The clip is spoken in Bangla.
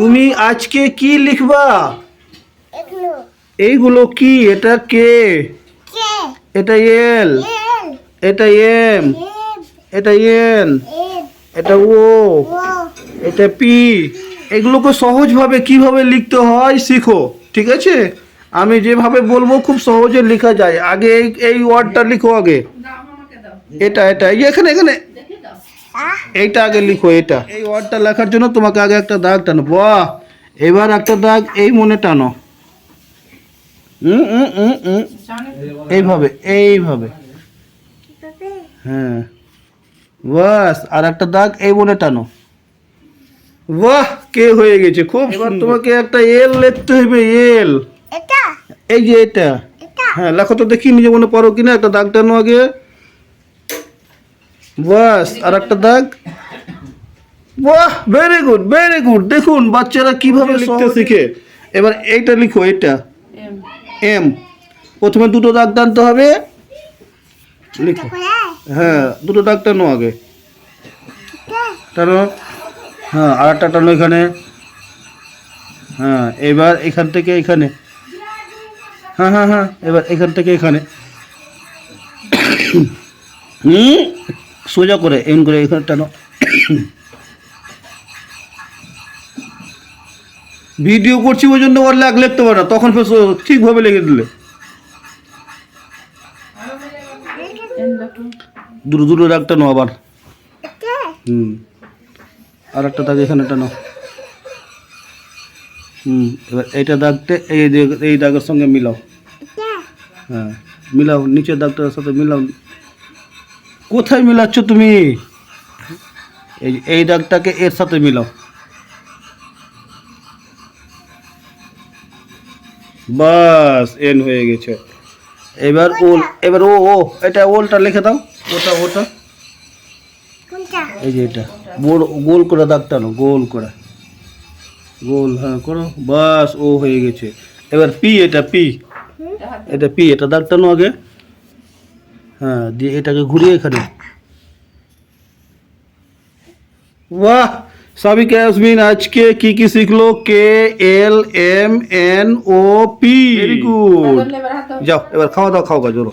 তুমি আজকে কি লিখবা? এইগুলো কি? এটা কে? কে? এটা এল। এল। এটা এম। এটা এন। এটা ও। ও। এটা পি। এগুলোকে সহজভাবে কীভাবে লিখতে হয় শিখো ঠিক আছে? আমি যেভাবে বলব খুব সহজে লেখা যায়। আগে এই এই ওয়ার্ডটা লিখো আগে। এটা এটা যে এখানে এখানে। এইটা আগে লিখো এটা এই ওয়ার্ডটা লেখার জন্য তোমাকে আগে একটা দাগ টানো। বাহ! এবার একটা দাগ এই মনে টানো। হুম হুম হুম হুম এইভাবে এইভাবে। হ্যাঁ। বাস আর একটা দাগ এই মনে টানো। বাহ! কে হয়ে গেছে খুব এবার তোমাকে একটা এল লিখতে হবে এল এই যে এটা। এটা? হ্যাঁ লেখো তো দেখি নিজে মনে পারো কিনা একটা দাগ টানো আগে। বাস আর একটা দাগ। বাহ ভেরি গুড ভেরি গুড দেখুন বাচ্চারা কীভাবে লিখতে শিখে। এবার এইটা লিখো এটা এম। প্রথমে দুটো দাগ টানতে হবে। লিখো। হ্যাঁ দুটো দাগ টানো আগে। টানো। হ্যাঁ আর একটা টানো এখানে। হ্যাঁ এবার এখান থেকে এখানে। হ্যাঁ হ্যাঁ হ্যাঁ এবার এখান থেকে এখানে। হুম। সোজা করে এমন করে এখানে টানো। ভিডিও করছি ওই জন্য ওর লাগ লিখতে পারে না তখন ফের ঠিকভাবে লিখে দিলে। দুটো দুটো দাগ টানো আবার। হুম। আর একটা দাগ এখানে টানো। হুম এবার এইটা দাগতে এই এই দাগের সঙ্গে মিলাও। হ্যাঁ মিলাও নিচের দাগটার সাথে মিলাও। কোথায় মিলাচ্ছ তুমি? এই এই দাগটাকে এর সাথে মিলাও। বাস এন হয়ে গেছে। এবার ওল এবার ও ও এটা ওলটা লিখে দাও। ওটা ওটা। এই যে এটা। গোল গোল করে দাগ টানো গোল করে। গোল হ্যাঁ করো। বাস ও হয়ে গেছে। এবার পি এটা পি। এটা পি এটা দাগ টানো আগে। হ্যাঁ দিয়ে এটাকে ঘুরিয়ে এখানে বাহ সাবিকা ইয়াসমিন আজকে কি কি শিখলো K L M N O P very good যাও এবার খাওয়া দাওয়া খাও গা জোরো